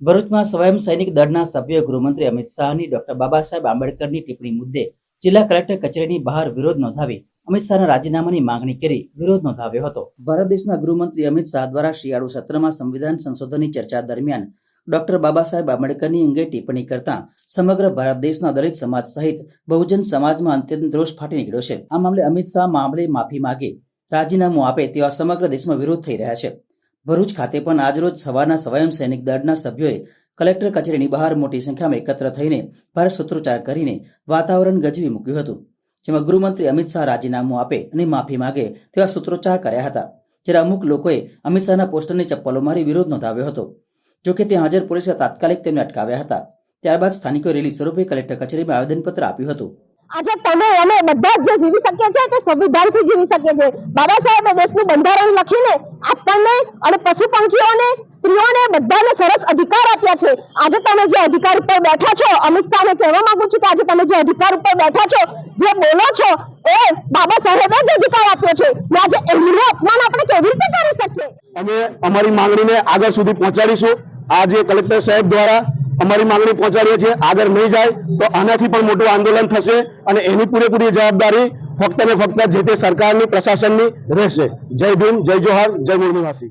ભરૂચમાં સ્વયં સૈનિક દળના સભ્ય ગૃહમંત્રી અમિત શાહની ડોક્ટર બાબા સાહેબ આંબેડકરની ટિપ્પણી મુદ્દે જિલ્લા કલેક્ટર કચેરીની બહાર વિરોધ નોંધાવી અમિત શાહના રાજીનામાની માંગણી કરી વિરોધ નોંધાવ્યો હતો. ભારત દેશના ગૃહમંત્રી અમિત શાહ દ્વારા શિયાળુ સત્રમાં સંવિધાન સંશોધનની ચર્ચા દરમિયાન ડોક્ટર બાબા સાહેબ આંબેડકરની અંગે ટિપ્પણી કરતા સમગ્ર ભારત દેશના દલિત સમાજ સહિત બહુજન સમાજમાં અત્યંત રોષ ફાટી નીકળ્યો છે. આ મામલે અમિત શાહ મામલે માફી માગી, રાજીનામું આપે તેવા સમગ્ર દેશમાં વિરોધ થઈ રહ્યા છે. ભરૂચ ખાતે પણ આજરોજ સવારના સ્વયં સૈનિક દળના સભ્યોએ કલેક્ટર કચેરીની બહાર મોટી સંખ્યામાં એકત્ર થઈને ભારે સૂત્રોચ્ચાર કરીને વાતાવરણ ગજવી મૂક્યું હતું. જેમાં ગૃહમંત્રી અમિત શાહ રાજીનામું આપે અને માફી માગે તેવા સૂત્રોચ્ચાર કર્યા હતા, જ્યારે અમુક લોકોએ અમિત શાહના પોસ્ટરની ચપ્પલો મારી વિરોધ નોંધાવ્યો હતો. જોકે ત્યાં હાજર પોલીસે તાત્કાલિક તેમને અટકાવ્યા હતા. ત્યારબાદ સ્થાનિકોએ રેલી સ્વરૂપે કલેક્ટર કચેરીમાં આવેદનપત્ર આપ્યું હતું. આજે તમે અમે બધા જ જીવી શકીએ છીએ તે સંવિધાનથી જીવી શકીએ છીએ. બાબા સાહેબે દેશનું બંધારણ લખીને આપણને અને પશુ પંખીઓને સ્ત્રીઓને બધાને સરસ અધિકાર આપ્યા છે. આજે તમે જે અધિકાર ઉપર બેઠા છો, અમિત શાહને કહેવા માંગુ છું કે આજે તમે જે અધિકાર ઉપર બેઠા છો, જે બોલો છો, એ બાબા સાહેબે જ અધિકાર આપ્યો છે. ને આજે એમનું અપમાન આપણે કેવી રીતે કરી શકીએ? અમે અમારી માંગણીને આગળ સુધી પહોંચાડીશું. આજે કલેક્ટર સાહેબ દ્વારા અમારી માંગણી પહોંચાડીએ છીએ. આગળ નહીં જાય તો આનાથી પણ મોટું આંદોલન થશે અને એની પૂરેપૂરી જવાબદારી ફક્ત ને ફક્ત જે તે સરકારની, પ્રશાસનની રહેશે. જય ભીમ, જય જોહાર, જય મૂળ નિવાસી.